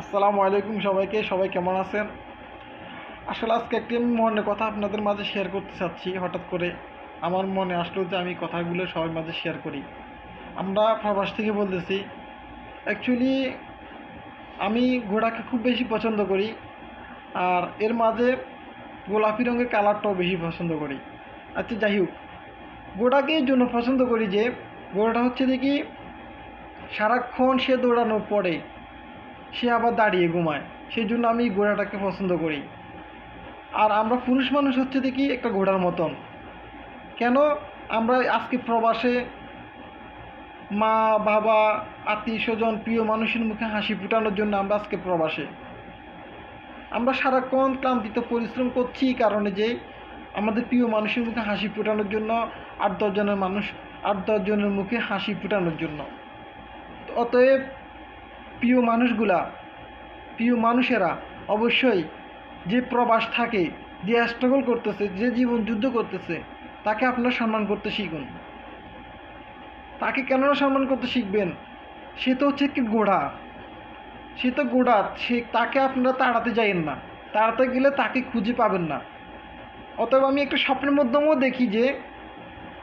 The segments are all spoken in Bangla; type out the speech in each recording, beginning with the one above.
আসসালামু আলাইকুম সবাইকে, সবাই কেমন আছেন? আসলে আজকে একটি মনের কথা আপনাদের মাঝে শেয়ার করতে চাচ্ছি, হঠাৎ করে আমার মনে আসলো যে আমি কথাগুলো সবার মাঝে শেয়ার করি। আমরা প্রবাস থেকে বলতেছি অ্যাকচুয়ালি আমি ঘোড়াকে খুব বেশি পছন্দ করি, আর এর মাঝে গোলাপি রঙের কালারটাও বেশি পছন্দ করি। আচ্ছা যাই হোক, ঘোড়াকে জন্য পছন্দ করি যে, ঘোড়াটা হচ্ছে দেখি সারাক্ষণ সে দৌড়ানোর পরে সে আবার দাঁড়িয়ে ঘুমায়। সেই জন্য আমি ঘোড়াটাকে পছন্দ করি। আর আমরা পুরুষ মানুষ হচ্ছে দেখি একটা ঘোড়ার মতন। কেন? আমরা আজকে প্রবাসে মা, বাবা, আত্মীয় স্বজন, প্রিয় মানুষের মুখে হাসি ফুটানোর জন্য আমরা আজকে প্রবাসে। আমরা সারাক্ষণ ক্লান্তিতে পরিশ্রম করছি এই কারণে যে আমাদের প্রিয় মানুষের মুখে হাসি ফোটানোর জন্য আট দশজনের মানুষ আট দশজনের মুখে হাসি ফোটানোর জন্য। অতএব প্রিয় মানুষগুলা, প্রিয় মানুষেরা অবশ্যই যে প্রবাস থাকে, যে স্ট্রাগল করতেছে, যে জীবন যুদ্ধ করতেছে, তাকে আপনারা সম্মান করতে শিখুন। তাকে কেননা সম্মান করতে শিখবেন? সে তো হচ্ছে একটি গোড়া সে তো গোড়া সে তাকে আপনারা তাড়াতে যাইয়েন না। তাড়াতে গেলে তাকে খুঁজে পাবেন না। অতএব আমি একটা স্বপ্নের মাধ্যমেও দেখি যে,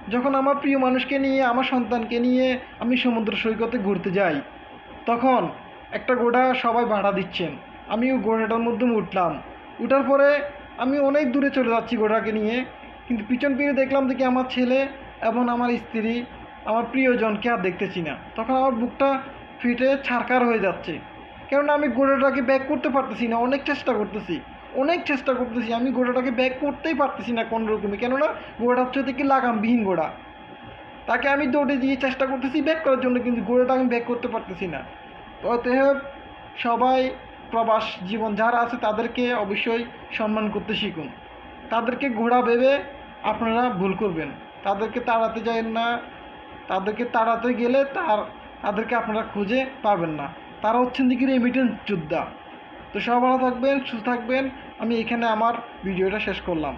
যখন আমার প্রিয় মানুষকে নিয়ে, আমার সন্তানকে নিয়ে আমি সমুদ্র সৈকতে ঘুরতে যাই, তখন একটা ঘোড়া সবাই ভাড়া দিচ্ছেন। আমিও ঘোড়াটার মধ্যে উঠলাম। উঠার পরে আমি অনেক দূরে চলে যাচ্ছি ঘোড়াকে নিয়ে। কিন্তু পিছন ফিরে দেখলাম কি আমার ছেলে এবং আমার স্ত্রী, আমার প্রিয়জনকে আর দেখতেছি না। তখন আমার বুকটা ফিটে ছারকার হয়ে যাচ্ছে। কেননা আমি ঘোড়াটাকে ব্যাক করতে পারতেছি না, অনেক চেষ্টা করতেছি। অনেক চেষ্টা করতেছি, আমি ঘোড়াটাকে ব্যাক করতেই পারতেছি না কোনো রকমই কেননা ঘোড়া হচ্ছে থেকে লাগামবিহীন ঘোড়া তাকে আমি দৌড়ে দিয়ে চেষ্টা করতেছি ব্যাক করার জন্য, কিন্তু ঘোড়াটা আমি ব্যাক করতে পারতেছি না। অতএব সবাই প্রবাস জীবন যারা আছে তাদেরকে অবশ্যই সম্মান করতে শিখুন। তাদেরকে ঘোড়া ভেবে আপনারা ভুল করবেন। তাদেরকে তাড়াতে যাবেন না। তাদেরকে তাড়াতে গেলে তার, তাদেরকে আপনারা খুঁজে পাবেন না। তারা হচ্ছেন দিকে রেমিটেন্স যোদ্ধা। তো সব ভালো থাকবেন, সুস্থ থাকবেন। আমি এখানে আমার ভিডিওটা শেষ করলাম।